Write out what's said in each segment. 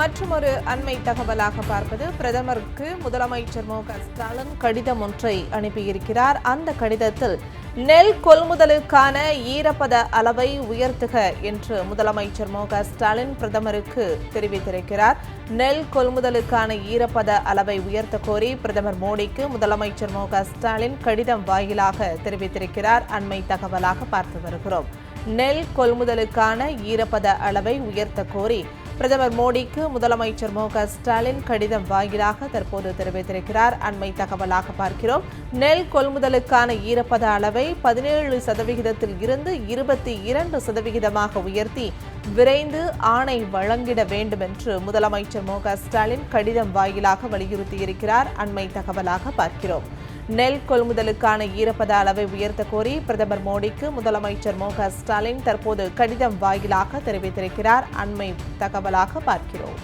மற்றொரு அண்மை தகவலாக பார்ப்பது. பிரதமருக்கு முதலமைச்சர் மு க ஸ்டாலின் கடிதம் ஒன்றை அனுப்பியிருக்கிறார். அந்த கடிதத்தில் நெல் கொள்முதலுக்கான ஈரப்பத அளவை உயர்த்துக என்று முதலமைச்சர் மு க ஸ்டாலின் பிரதமருக்கு தெரிவித்திருக்கிறார். நெல் கொள்முதலுக்கான ஈரப்பத அளவை உயர்த்த கோரி பிரதமர் மோடிக்கு முதலமைச்சர் மு க ஸ்டாலின் கடிதம் வாயிலாக தெரிவித்திருக்கிறார். அண்மை தகவலாக பார்த்து வருகிறோம். நெல் கொள்முதலுக்கான ஈரப்பத அளவை உயர்த்த கோரி பிரதமர் மோடிக்கு முதலமைச்சர் மு ஸ்டாலின் கடிதம் வாயிலாக தற்போது தெரிவித்திருக்கிறார். அண்மை தகவலாக பார்க்கிறோம். நெல் கொள்முதலுக்கான ஈரப்பத அளவை பதினேழு சதவிகிதத்தில் இருந்து இருபத்தி இரண்டு சதவிகிதமாக உயர்த்தி விரைந்து ஆணை வழங்கிட வேண்டும் என்று முதலமைச்சர் மு ஸ்டாலின் கடிதம் வாயிலாக வலியுறுத்தியிருக்கிறார். அண்மை தகவலாக பார்க்கிறோம். நெல் கொள்முதலுக்கான ஈரப்பத அளவை உயர்த்த கோரி பிரதமர் மோடிக்கு முதலமைச்சர் மு ஸ்டாலின் தற்போது கடிதம் வாயிலாக தெரிவித்திருக்கிறார். அண்மை தகவலாக பார்க்கிறோம்.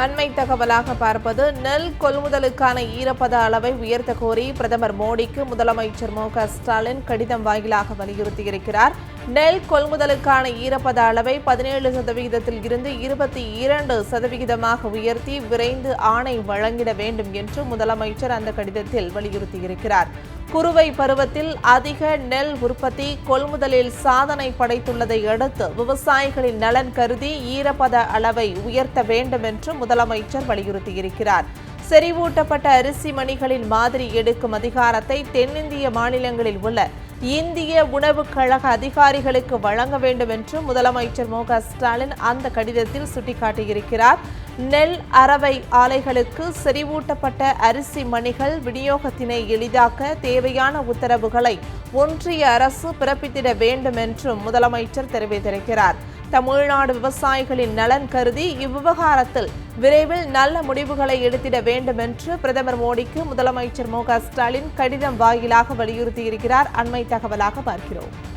அண்மை தகவலாக பார்ப்பது நெல் கொள்முதலுக்கான ஈரப்பத அளவை உயர்த்த கோரி பிரதமர் மோடிக்கு முதலமைச்சர் மு க ஸ்டாலின் கடிதம் வாயிலாக வலியுறுத்தியிருக்கிறார். நெல் கொள்முதலுக்கான ஈரப்பத அளவை பதினேழு சதவிகிதத்தில் இருந்து இருபத்தி இரண்டு சதவிகிதமாக உயர்த்தி விரைந்து ஆணை வழங்கிட வேண்டும் என்று முதலமைச்சர் அந்த கடிதத்தில் வலியுறுத்தியிருக்கிறார். குறுவை பருவத்தில் அதிக நெல் உற்பத்தி கொள்முதலில் சாதனை படைத்துள்ளதை அடுத்து விவசாயிகளின் நலன் கருதி ஈரப்பத அளவை உயர்த்த வேண்டும் என்று முதலமைச்சர் வலியுறுத்தியிருக்கிறார். செறிவூட்டப்பட்ட அரிசி மணிகளின் மாதிரி எடுக்கும் அதிகாரத்தை தென்னிந்திய மாநிலங்களில் உள்ள இந்திய உணவுக் கழக அதிகாரிகளுக்கு வழங்க வேண்டும் என்று முதலமைச்சர் மு ஸ்டாலின் அந்த கடிதத்தில் சுட்டிக்காட்டியிருக்கிறார். நெல் அரவை ஆலைகளுக்கு செறிவூட்டப்பட்ட அரிசி மணிகள் விநியோகத்தினை எளிதாக்க தேவையான உத்தரவுகளை ஒன்றிய அரசு பிறப்பித்திட வேண்டும் என்றும் முதலமைச்சர் தெரிவித்திருக்கிறார். தமிழ்நாடு விவசாயிகளின் நலன் கருதி இவ்விவகாரத்தில் விரைவில் நல்ல முடிவுகளை எடுத்திட வேண்டும் என்று பிரதமர் மோடிக்கு முதலமைச்சர் மு க ஸ்டாலின் கடிதம் வாயிலாக வலியுறுத்தியிருக்கிறார். அண்மை தகவலாக பார்க்கிறோம்.